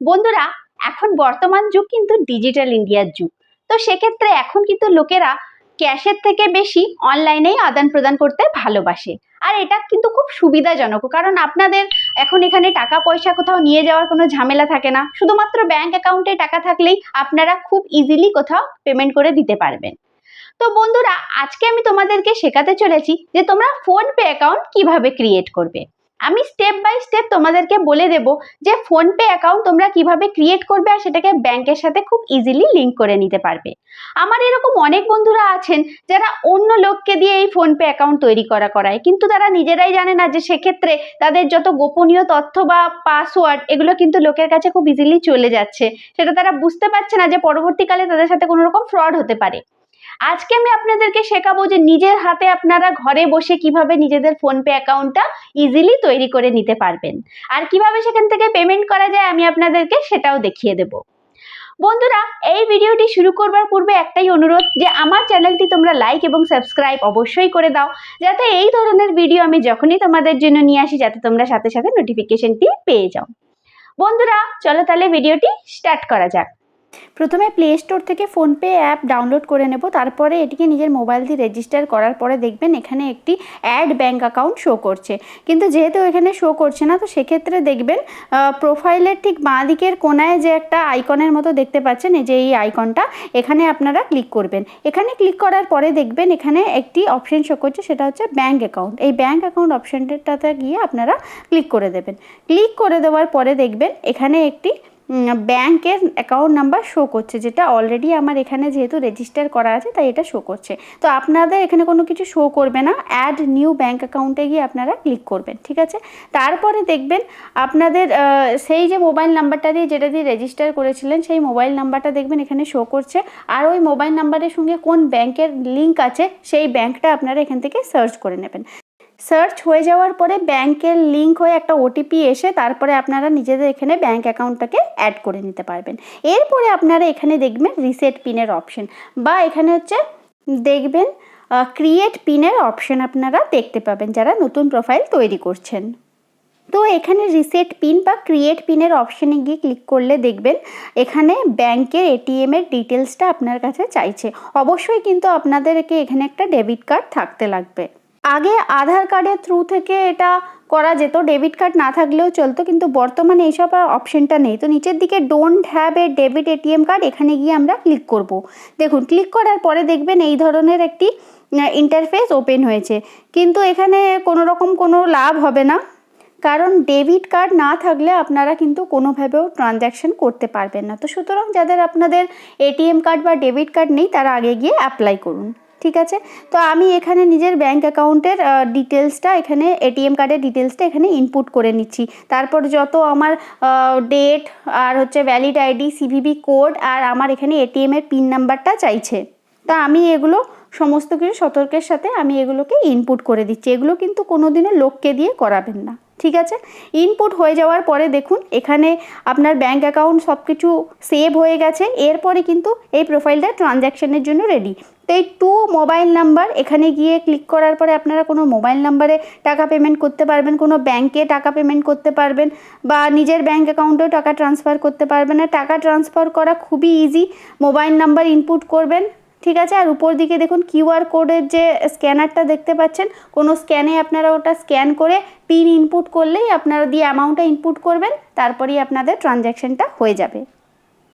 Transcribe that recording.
বন্ধুরা, এখন বর্তমান যুগ কিন্তু ডিজিটাল ইন্ডিয়ার যুগ। তো সেক্ষেত্রে এখন কিন্তু লোকেরা ক্যাশের থেকে বেশি অনলাইনেই আদান প্রদান করতে ভালোবাসে। আর এটা কিন্তু খুব সুবিধাজনক, কারণ আপনাদের এখন এখানে টাকা পয়সা কোথাও নিয়ে যাওয়ার কোনো ঝামেলা থাকে না। শুধুমাত্র ব্যাংক অ্যাকাউন্টে টাকা থাকলেই আপনারা খুব ইজিলি কোথাও পেমেন্ট করে দিতে পারবেন। তো বন্ধুরা, আজকে আমি তোমাদেরকে শেখাতে চলেছি যে তোমরা ফোন পে অ্যাকাউন্ট কীভাবে ক্রিয়েট করবে। আমি স্টেপ বাই স্টেপ তোমাদেরকে বলে দেব যে ফোন পে অ্যাকাউন্ট তোমরা কীভাবে ক্রিয়েট করবে আর সেটাকে ব্যাংকের সাথে খুব ইজিলি লিঙ্ক করে নিতে পারবে। আমার এরকম অনেক বন্ধুরা আছেন যারা অন্য লোককে দিয়ে এই ফোন পে অ্যাকাউন্ট তৈরি করা করায়, কিন্তু তারা নিজেরাই জানে না যে সেক্ষেত্রে তাদের যত গোপনীয় তথ্য বা পাসওয়ার্ড এগুলো কিন্তু লোকের কাছে খুব ইজিলি চলে যাচ্ছে। সেটা তারা বুঝতে পারছে না যে পরবর্তীকালে তাদের সাথে কোনো রকম ফ্রড হতে পারে। আজকে আমি আপনাদেরকে শেখাবো যে নিজের হাতে আপনারা ঘরে বসে কীভাবে নিজেদের ফোন পে অ্যাকাউন্টটা ইজিলি তৈরি করে নিতে পারবেন। আর কীভাবে সেখান থেকে পেমেন্ট করা যায় আমি আপনাদেরকে সেটাও দেখিয়ে দেব। বন্ধুরা, এই ভিডিওটি শুরু করবার পূর্বে একটাই অনুরোধ যে আমার চ্যানেলটি তোমরা লাইক এবং সাবস্ক্রাইব অবশ্যই করে দাও, যাতে এই ধরনের ভিডিও আমি যখনই তোমাদের জন্য নিয়ে আসি, যাতে তোমরা সাথে সাথে নোটিফিকেশনটি পেয়ে যাও। বন্ধুরা, চলো তাহলে ভিডিওটি স্টার্ট করা যাক। প্রথমে প্লে স্টোর থেকে ফোনপে অ্যাপ ডাউনলোড করে নেব, তারপরে এটিকে নিজের মোবাইল দিয়ে রেজিস্টার করার পরে দেখবেন এখানে একটি অ্যাড ব্যাঙ্ক অ্যাকাউন্ট শো করছে। কিন্তু যেহেতু এখানে শো করছে না, তো সেক্ষেত্রে দেখবেন প্রোফাইলের ঠিক বাঁ দিকের কোনায় যে একটা আইকনের মতো দেখতে পাচ্ছেন, এই যে এই আইকনটা এখানে আপনারা ক্লিক করবেন। এখানে ক্লিক করার পরে দেখবেন এখানে একটি অপশন শো করছে, সেটা হচ্ছে ব্যাঙ্ক অ্যাকাউন্ট এই ব্যাঙ্ক অ্যাকাউন্ট অপশনটাতে গিয়ে আপনারা ক্লিক করে দেবেন। ক্লিক করে দেওয়ার পরে দেখবেন এখানে একটি ব্যাংকের অ্যাকাউন্ট নাম্বার শো করছে, যেটা অলরেডি আমার এখানে যেহেতু রেজিস্টার করা আছে, তাই এটা শো করছে। তো আপনাদের এখানে কোনো কিছু শো করবে না অ্যাড নিউ ব্যাঙ্ক অ্যাকাউন্টে গিয়ে আপনারা ক্লিক করবেন, ঠিক আছে? তারপরে দেখবেন আপনাদের সেই যে মোবাইল নাম্বারটা দিয়ে যেটা দিয়ে রেজিস্টার করেছিলেন, সেই মোবাইল নাম্বারটা দেখবেন এখানে শো করছে। আর ওই মোবাইল নাম্বারের সঙ্গে কোন ব্যাংকের লিঙ্ক আছে, সেই ব্যাংকটা আপনারা এখান থেকে সার্চ করে নেবেন। সার্চ হয়ে যাওয়ার পরে ব্যাংকের লিঙ্ক হয়ে একটা ওটিপি এসে তারপরে আপনারা নিজেদের এখানে ব্যাংক অ্যাকাউন্টটাকে অ্যাড করে নিতে পারবেন। এরপরে আপনারা এখানে দেখবেন রিসেট পিনের অপশন বা এখানে হচ্ছে দেখবেন ক্রিয়েট পিনের অপশন আপনারা দেখতে পাবেন যারা নতুন প্রোফাইল তৈরি করছেন। তো এখানে রিসেট পিন বা ক্রিয়েট পিনের অপশানে গিয়ে ক্লিক করলে দেখবেন এখানে ব্যাংকের এটিএমের ডিটেলসটা আপনার কাছে চাইছে। অবশ্যই কিন্তু আপনাদেরকে এখানে একটা ডেবিট কার্ড থাকতে লাগবে। আগে আধার কার্ডের থ্রু থেকে এটা করা যেত ডেবিট কার্ড না থাকলেও চলতো, কিন্তু বর্তমানে এইসব আর অপশনটা নেই। তো নিচের দিকে don't have a debit ATM card এখানে গিয়ে আমরা ক্লিক করব। দেখুন ক্লিক করার পরে দেখবেন এই ধরনের একটি ইন্টারফেস ওপেন হয়েছে। কিন্তু এখানে কোনো রকম কোনো লাভ হবে না। কারণ ডেবিট কার্ড না থাকলে আপনারা কিন্তু কোনোভাবেও ট্রানজ্যাকশন করতে পারবেন না। তো সুতরাং যাদের আপনাদের এটিএম কার্ড বা ডেবিট কার্ড নেই, তারা আগে গিয়ে অ্যাপ্লাই করুন। ঠিক আছে? তো আমি এখানে নিজের ব্যাঙ্ক অ্যাকাউন্টের ডিটেলসটা এখানে এটিএম কার্ডের ডিটেলসটা এখানে ইনপুট করে নিচ্ছি। তারপর যত আমার ডেট আর হচ্ছে ভ্যালিড আইডি সিভিভি কোড আর আমার এখানে এটিএমের পিন নাম্বারটা চাইছে। তা আমি এগুলো, সমস্ত কিছু সতর্কের সাথে আমি এগুলোকে ইনপুট করে দিচ্ছি। এগুলো কিন্তু কোনো দিনও লোককে দিয়ে করাবেন না। ঠিক আছে? ইনপুট হয়ে যাওয়ার পরে দেখুন, এখানে আপনার ব্যাঙ্ক অ্যাকাউন্ট সব কিছু সেভ হয়ে গেছে। এরপরে কিন্তু এই প্রোফাইলটা ট্রানজ্যাকশানের জন্য রেডি তো এই টু মোবাইল নাম্বার এখানে গিয়ে ক্লিক করার পরে আপনারা কোনো মোবাইল নাম্বারে টাকা পেমেন্ট করতে পারবেন, কোনো ব্যাংকে টাকা পেমেন্ট করতে পারবেন, বা নিজের ব্যাঙ্ক অ্যাকাউন্টেও টাকা ট্রান্সফার করতে পারবেন। আর টাকা ট্রান্সফার করা খুবই ইজি মোবাইল নাম্বার ইনপুট করবেন। ঠিক আছে? আর উপর দিকে দেখুন কিউআর কোডের যে স্ক্যানারটা দেখতে পাচ্ছেন, কোনো স্ক্যানে আপনারা ওটা স্ক্যান করে পিন ইনপুট করলেই আপনারা দিয়ে অ্যামাউন্টটা ইনপুট করবেন, তারপরেই আপনাদের ট্রানজ্যাকশানটা হয়ে যাবে।